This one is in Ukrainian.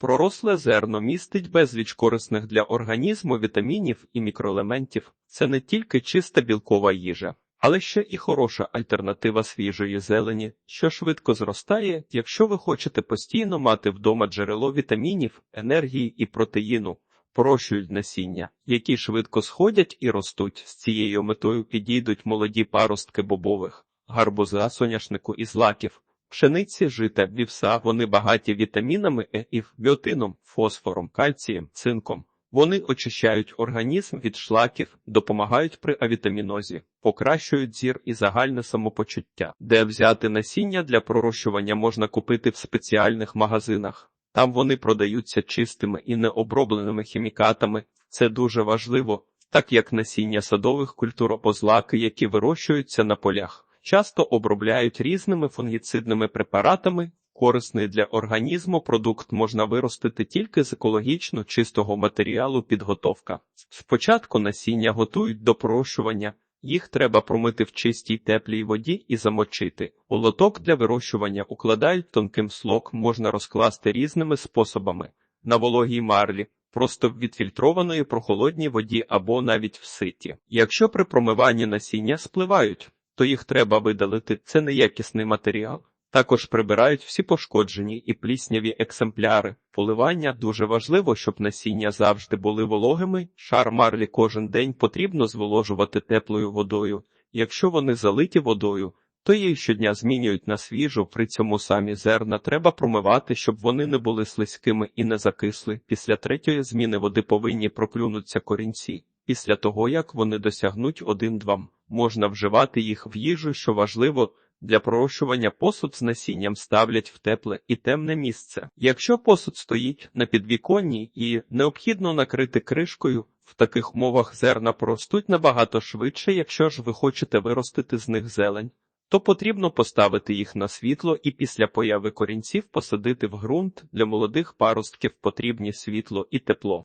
Проросле зерно містить безліч корисних для організму вітамінів і мікроелементів. Це не тільки чиста білкова їжа, але ще і хороша альтернатива свіжої зелені, що швидко зростає, якщо ви хочете постійно мати вдома джерело вітамінів, енергії і протеїну. Прощують насіння, які швидко сходять і ростуть. З цією метою підійдуть молоді паростки бобових, гарбуза, соняшнику і злаків. Пшениці, жита, вівса, вони багаті вітамінами Е і біотином, фосфором, кальцієм, цинком. Вони очищають організм від шлаків, допомагають при авітамінозі, покращують зір і загальне самопочуття. Де взяти насіння для пророщування можна купити в спеціальних магазинах. Там вони продаються чистими і необробленими хімікатами. Це дуже важливо, так як насіння садових культур або злаки, які вирощуються на полях часто обробляють різними фунгіцидними препаратами. Корисний для організму продукт можна виростити тільки з екологічно чистого матеріалу підготовка. Спочатку насіння готують до пророщування, їх треба промити в чистій теплій воді і замочити. У лоток для вирощування укладають тонким слок, можна розкласти різними способами на вологій марлі. Просто в відфільтрованої прохолодній воді або навіть в ситі. Якщо при промиванні насіння спливають, то їх треба видалити. Це неякісний матеріал. Також прибирають всі пошкоджені і плісняві екземпляри. Поливання дуже важливо, щоб насіння завжди були вологими. Шар марлі кожен день потрібно зволожувати теплою водою. Якщо вони залиті водою, то її щодня змінюють на свіжу. При цьому самі зерна треба промивати, щоб вони не були слизькими і не закисли. Після третьої зміни води повинні проклюнуться корінці. Після того, як вони досягнуть 1-2, можна вживати їх в їжу, що важливо, для пророщування посуд з насінням ставлять в тепле і темне місце. Якщо посуд стоїть на підвіконні і необхідно накрити кришкою, в таких умовах зерна простуть набагато швидше, якщо ж ви хочете виростити з них зелень. То потрібно поставити їх на світло і після появи корінців посадити в ґрунт. Для молодих паростків потрібні світло і тепло.